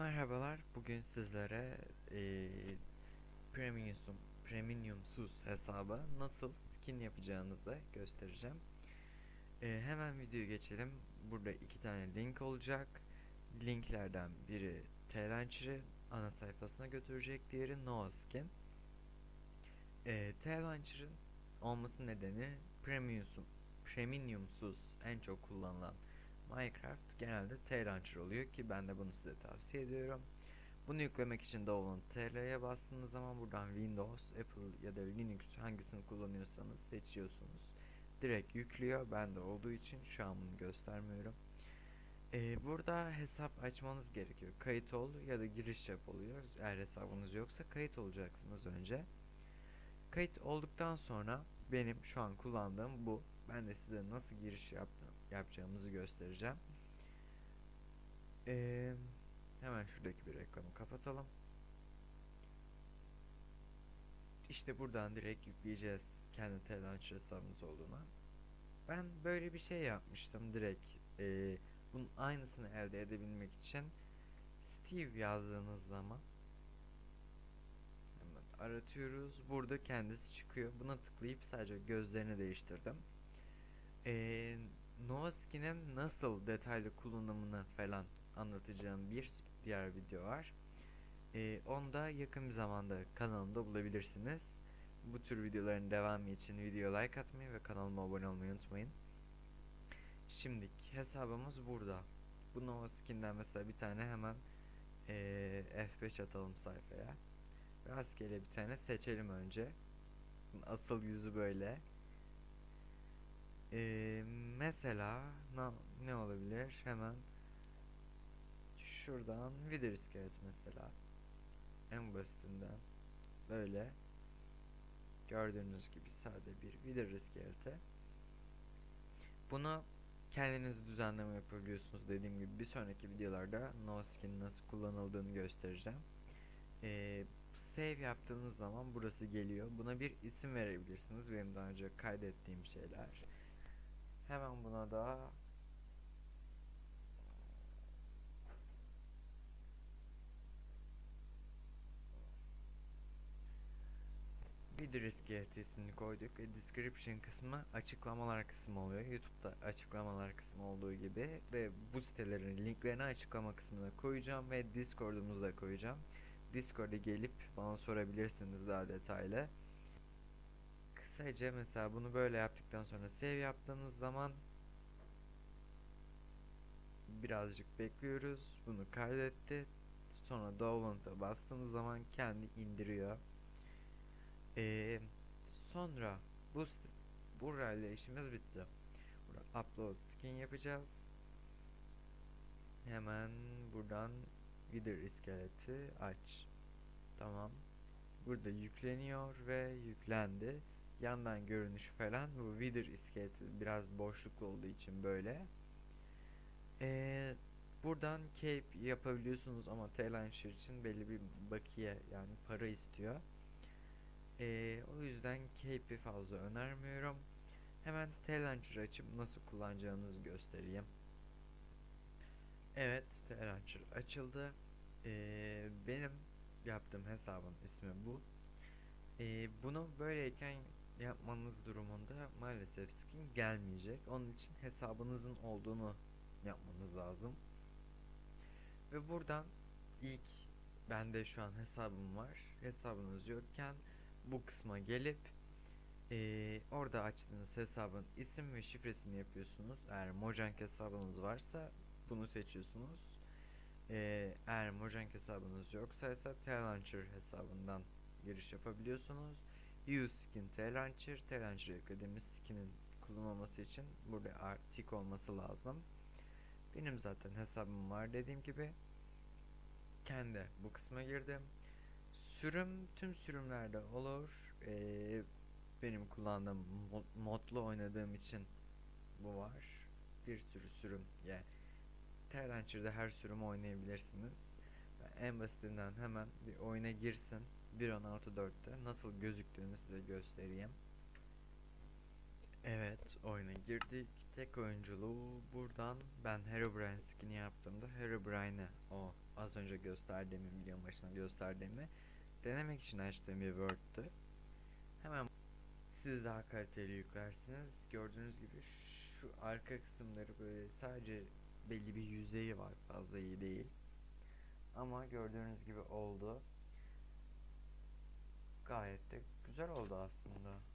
Merhabalar. Bugün sizlere eee premium premiumsuz hesaba nasıl skin yapacağınızı göstereceğim. Eee, hemen videoya geçelim. Burada iki tane link olacak. Linklerden biri T-Launcher'ı ana sayfasına götürecek, diğeri Nova Skin. Eee T-Launcher'ın olması nedeni premiumsuz, premiumsuz en çok kullanılan Minecraft genelde T-Launcher oluyor ki ben de bunu size tavsiye ediyorum. Bunu yüklemek için Download TL'ye bastığınız zaman buradan Windows, Apple ya da Linux hangisini kullanıyorsanız seçiyorsunuz. Direkt yüklüyor. Bende olduğu için şu an bunu göstermiyorum. Ee, burada hesap açmanız gerekiyor. Kayıt ol ya da giriş yap oluyor. Eğer hesabınız yoksa kayıt olacaksınız önce. Kayıt olduktan sonra benim şu an kullandığım bu. Ben de size nasıl giriş yaptım, yapacağımızı göstereceğim. Ee, hemen şuradaki bir reklamı kapatalım. İşte buradan direkt yükleyeceğiz kendi T-Launcher hesabımız olduğuna. Ben böyle bir şey yapmıştım direkt. Ee, bunun aynısını elde edebilmek için Steve yazdığınız zaman hemen aratıyoruz. Burada kendisi çıkıyor. Buna tıklayıp sadece gözlerini değiştirdim. Ee, Nova Skin'in nasıl detaylı kullanımını falan anlatacağım bir diğer video var. Ee, onu da yakın bir zamanda kanalımda bulabilirsiniz. Bu tür videoların devamı için video like atmayı ve kanalıma abone olmayı unutmayın. Şimdi hesabımız burada. Bu Nova Skin'den mesela bir tane hemen ee, F5 atalım sayfaya. Rastgele bir tane seçelim önce. Asıl yüzü böyle. Ee, mesela ne, ne olabilir? Hemen şuradan Wither iskelet mesela. En basitinden böyle gördüğünüz gibi sade bir Wither iskeleti. Bunu kendiniz düzenleme yapabiliyorsunuz dediğim gibi bir sonraki videolarda no skin nasıl kullanıldığını göstereceğim. Ee, save yaptığınız zaman burası geliyor. Buna bir isim verebilirsiniz. Benim daha önce kaydettiğim şeyler. Hemen buna da bir risk ismini koyduk. E, description kısmı açıklamalar kısmı oluyor. YouTube'da açıklamalar kısmı olduğu gibi ve bu sitelerin linklerini açıklama kısmına koyacağım ve Discord'umuzu da koyacağım. Discord'a gelip bana sorabilirsiniz daha detaylı. Kısaca mesela bunu böyle yaptıktan sonra save yaptığınız zaman birazcık bekliyoruz. Bunu kaydetti. Sonra download'a bastığınız zaman kendi indiriyor. Ee, sonra bu burayla işimiz bitti. Burada upload skin yapacağız. Hemen buradan Wither iskeleti aç. Tamam. Burada yükleniyor ve yüklendi. Yandan görünüşü falan bu Wither iskeleti biraz boşluklu olduğu için böyle. Ee, buradan cape yapabiliyorsunuz ama T-Launcher için belli bir bakiye yani para istiyor. Ee, o yüzden cape'i fazla önermiyorum. Hemen T-Launcher açıp nasıl kullanacağınızı göstereyim. Evet, T-Launcher açıldı. Ee, benim yaptığım hesabın ismi bu. Ee, bunu böyleyken yapmanız durumunda maalesef skin gelmeyecek. Onun için hesabınızın olduğunu yapmanız lazım. Ve buradan ilk bende şu an hesabım var. Hesabınız yokken bu kısma gelip ee, orada açtığınız hesabın isim ve şifresini yapıyorsunuz. Eğer Mojang hesabınız varsa bunu seçiyorsunuz. Ee, eğer Mojang hesabınız yoksa ise T-Launcher hesabından giriş yapabiliyorsunuz. Use skin T-Launcher, T-Launcher yüklediğimiz skinin kullanılması için burada tik olması lazım. Benim zaten hesabım var dediğim gibi. Kendi bu kısma girdim. Sürüm tüm sürümlerde olur. Ee, benim kullandığım mod, modlu oynadığım için bu var. Bir sürü sürüm yani T-Launcher'da her sürümü oynayabilirsiniz. En basitinden hemen bir oyuna girsin. 1.16.4'te nasıl gözüktüğünü size göstereyim. Evet oyuna girdik. tek oyunculuğu buradan ben Herobrine skin'i yaptığımda Herobrine'i o az önce gösterdiğimi videonun başında gösterdiğimi denemek için açtığım bir Word'tü. Hemen siz daha kaliteli yüklersiniz. Gördüğünüz gibi şu arka kısımları böyle sadece belli bir yüzeyi var. Fazla iyi değil. Ama gördüğünüz gibi oldu. Gayet de güzel oldu aslında.